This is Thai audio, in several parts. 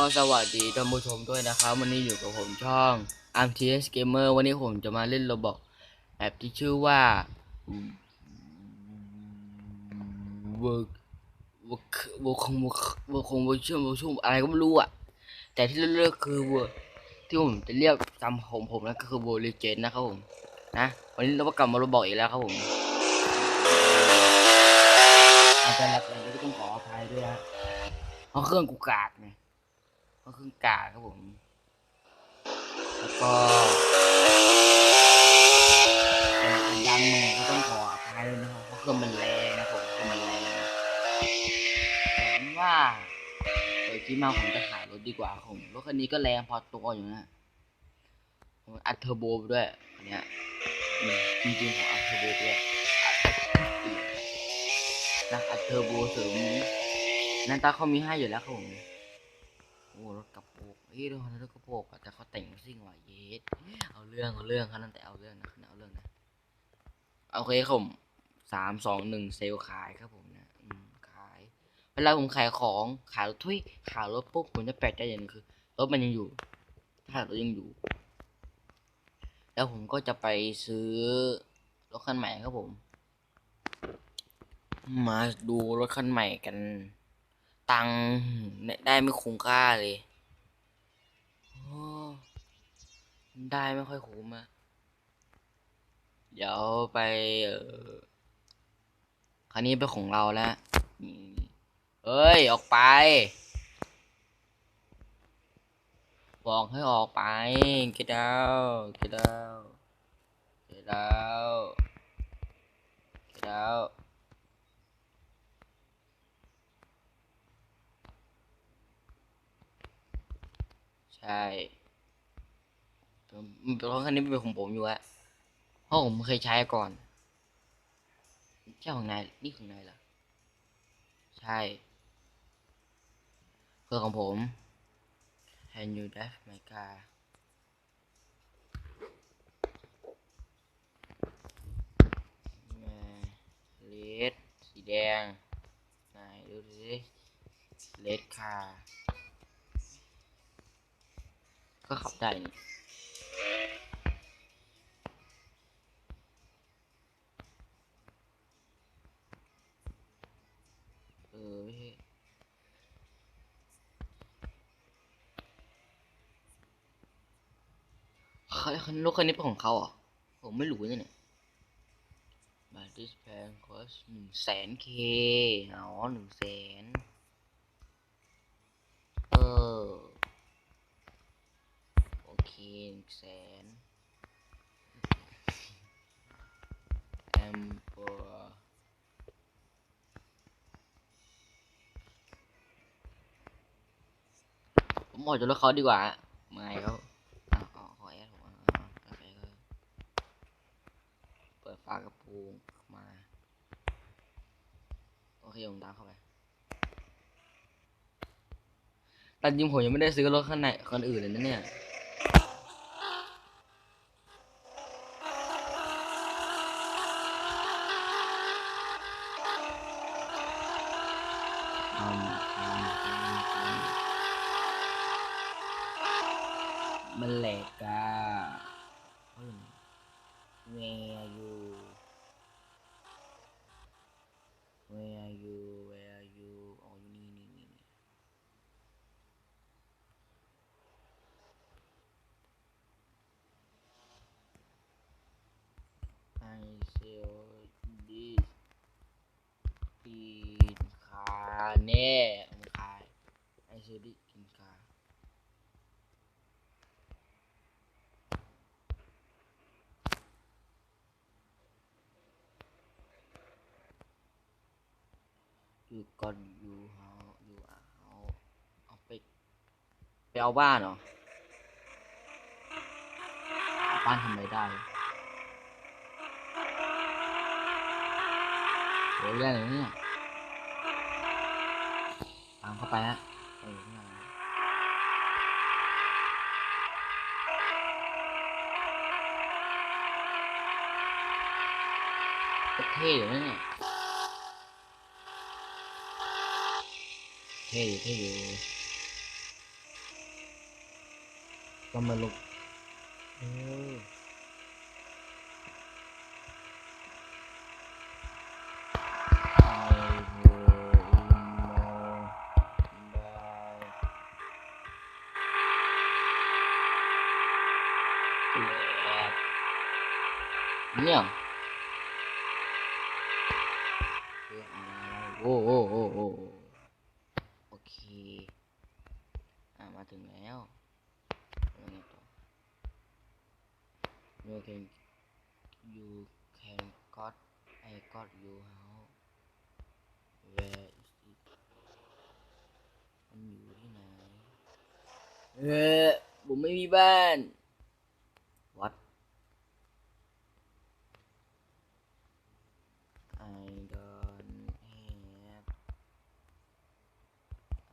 ก็สวัสดีท่านผู้ชมด้วยนะครับ วันนี้อยู่กับผมช่อง RTS Gamer วันนี้ผมจะมาเล่นโรบอกแอปที่ชื่อว่า Work Work Work คง Work Work คง Work ชื่อ Work ชื่ออะไรก็ไม่รู้อะแต่ที่เลือกคือ Work ที่ผมจะเรียกจำผมผมนะก็คือ Work Legend นะครับผม นะ วันนี้เราก็กลับมาโรบอกอีกแล้วครับผมอาจจะหลักๆก็ต้องขออภัยด้วยนะเพราะเครื่องกูกากไง ก็คือกาครับผม แล้วก็เป็นดังหน่อยก็ต้องขออภัยด้วยนะครับเพราะเครื่องมันแรงนะผมเครื่องมันแรงผมว่าโดยที่มาผมจะขายรถดีกว่าครับผมรถคันนี้ก็แรงพอตัวอยู่นะผมอัดเทอร์โบด้วยอันเนี้ยจริงๆผมอัดเทอร์โบด้วยนะอัดเทอร์โบเสริมนั่นตาเขามีให้อยู่แล้วครับผม โอ้รถกระโปงเฮ้ยรถรถกระโปงแต่เขาแต่งซิ่งว่ะเยสเอาเรื่องเอาเรื่องครับนั่นแต่เอาเรื่องนะเอาเรื่องนะโอเคผมสามสองหนึ่งเซลขายครับผมนะขายเวลาผมขายของขายรถทุยขายรถปุ๊บผมจะแปลกใจอย่างนึงคือรถมันยังอยู่ ถ้ารถยังอยู่ แล้วผมก็จะไปซื้อรถคันใหม่ครับผม มาดูรถคันใหม่กัน ตังค์ได้ไม่คุ้มค่าเลยได้ไม่ค่อยคุ้มอะเดี๋ยวไปเออคันนี้เป็นของเราแล้วเอ้ย ออกไป บอกให้ออกไป get out get out get out get out ใช่เป็นรถคันนี้เป็นของผมอยู่อะเพราะผมเคยใช้ก่อนใช่ของนายนี่ของนายเหรอใช่เพื่อของผม Can you drive my car เลดสีแดงไหนดูสิเลดคา ก็ขับได้นี่เออไม่ใช่เขาคันรถคันนี้เป็นของเขาเหรอะผมไม่รู้เนี่ยบาทดิสแพงคอสหนึ่งแสนเคอ๋อหนึ่งแสนเออโอเค หนึ่งแสนแอมปอร์ผมออกจากรถเขาดีกว่าไม่เขาขอแอดผมอะอะโอเปิดฝากระโปรงมา โอเคผมตามเข้าไปแตามจริงผมยังไม่ได้ซื้อรถคันไหนคันอื่นเลยนะเนี่ย mereka where are you? Where are you? Where are you? Oh ini ini ini I see all this แน่มันขายไอเซอร์ดิกินคาอยู่ก่อนอยู่เฮาอยู่เอาเอาไปไปเอาบ้านเหรออาบ้านทำไรได้โหเรื่องอะไรเนี่ยามเข้าไปฮะเที่ยู่เนี่ยเท่อยู่เท่ยู่ก็มาลุก เนี่ยโอ้โอ้โอ้โอ้โอเคอะมาถึงแล้วแล้วไงต่อ you can you can got I got you house where is it มันอยู่ที่ไหนเออผมไม่มีบ้าน what I don't have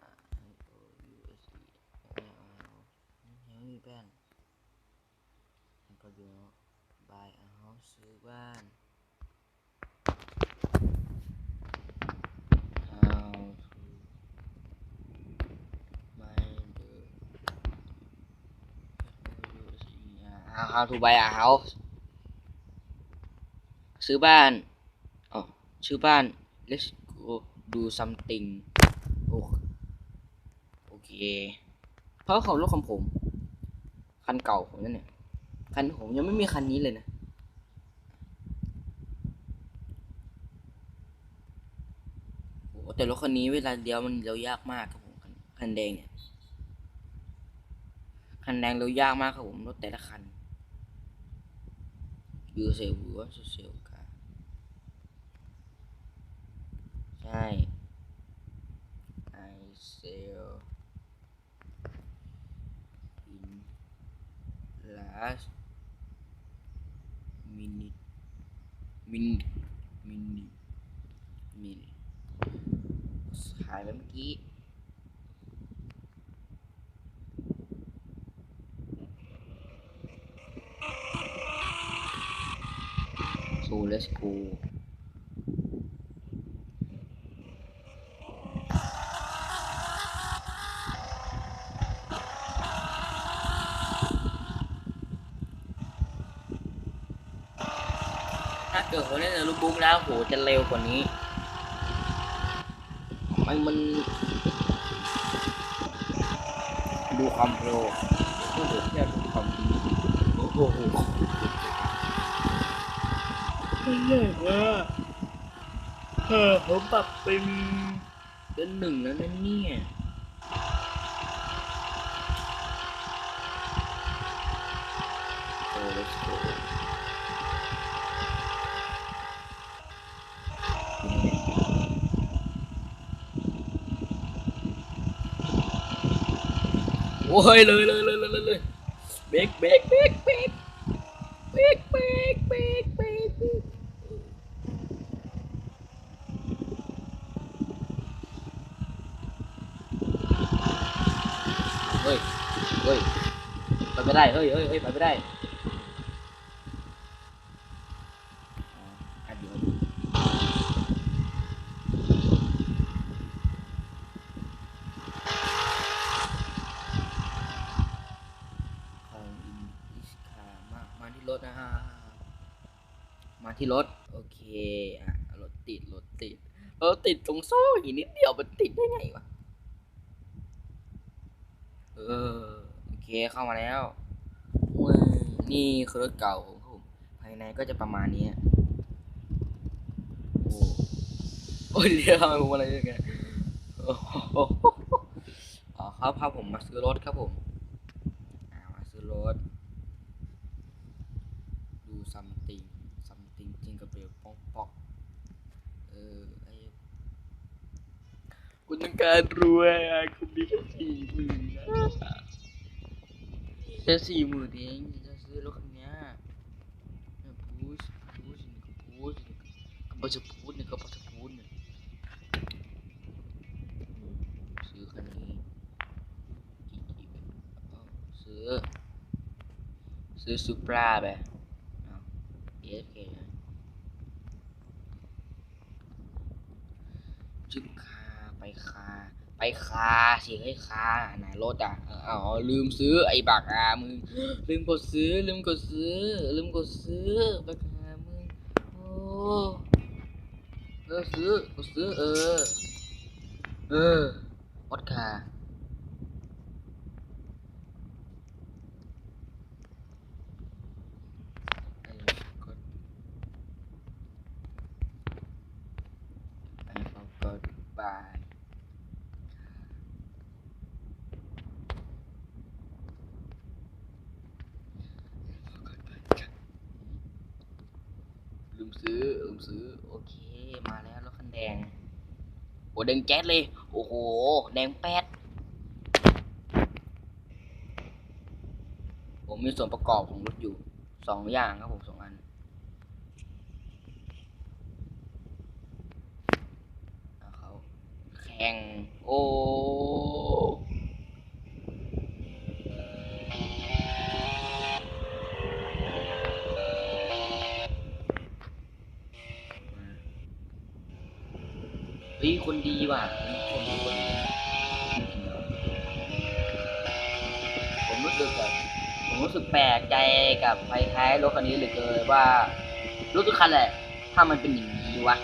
I owe you a seat ไม่เอายังไม่มีบ้านแล้วก็ดู buy a house ซื้อบ้าน how to find the how to buy a house ซื้อบ้านอ๋อชื่อบ้าน let's go do something โอเค เพราะเขารถของผม คันเก่าผมนั่นเนี่ย คันผมยังไม่มีคันนี้เลยนะโอ้แต่รถคันนี้เวลาเลี้ยวมันเลี้ยวยากมากครับผมคันคันแดงเนี่ย คันแดงเลี้ยวยากมากครับผมรถแต่ละคัน 요새우와 cả. 샤이 I sell in last minute minute minute minute mấy so let's go ถ้าเกิดเขาเล่นลูกบุ๊กแล้วโหจะเร็วกว่านี้มันมัน ดูความเร็วก็เดี๋ยวเทียบดูความโอ้โห ไม่ใหญ่มากเออผมปรับเป็นเป็นหนึ่งแล้วนะเนี่ยโอ้ let's go โอ้ยเลยเลยเลยเลยเลยเลยเบรกเบรกเบรกเบรกเบรกเบรกเบรกเบรกเบรก เฮ้ย เฮ้ย ไปไม่ได้ เฮ้ยเฮ้ยเฮ้ยไปไม่ได้อ๋ออะเดียวของอินอิสคามา มาที่รถนะฮะ มาที่รถ โอเค อะ รถติด รถติดรถติดตรงโซ่หินนิดเดียว มันติดได้ไงวะ เออโอเคเข้ามาแล้วว้านี่คือรถเก่าของผมภายในก็จะประมาณนี้โอ้โอ้ยเรียกทำไมผมอะไรย่างเงี้ยอ้โหอ๋อเขาพาผมมาซื้อรถครับผมมาซื้อรถ ดูซัมติงซัมติงจริงกับเบลปอกปอกเออไอ้ คุณต้องการรวยอะคุณมีแค่สี่หมื่นแค่สี่หมื่นเองจะซื้อรถคันนี้เนี่ยพูชพูชนี่ก็พูชนี่ก็บัจะพูดนี่ก็บัจะพูดเนี่ยซื้อคันนี้กี่กี่เอซื้อ ซื้อซูปราไปเอา AFK นะจึกคา ไปคา ไปคาเสียงให้คาไหนรถอะออเอลืมซื้อไอ้บักอามึงลืมกดซื้อ ลืมกดซื้อ ลืมกดซื้อบักอามึงโอ้เออซื้อกดซื้อเออ เออวอดคาไอ้ฟอกดบาย ลืม ซื้อลืมซื้อ โอเค มาแล้วรถคันแดง โอ้แดงแจ๊ดเลย โอ้โห แดงแป๊ด ผมมีส่วนประกอบของรถอยู่สองอย่างครับผมสองอันเขาแข่งโอ้ ฮ้ยคนดีว่ะคนดีคนดีผมรู้สึกแบบผมรู้สึกแปลกใจกับไฟท้ายรถคันนี้เหลือเกินว่ารถทุกคันแหละ ถ้ามันเป็นอย่างนี้วะ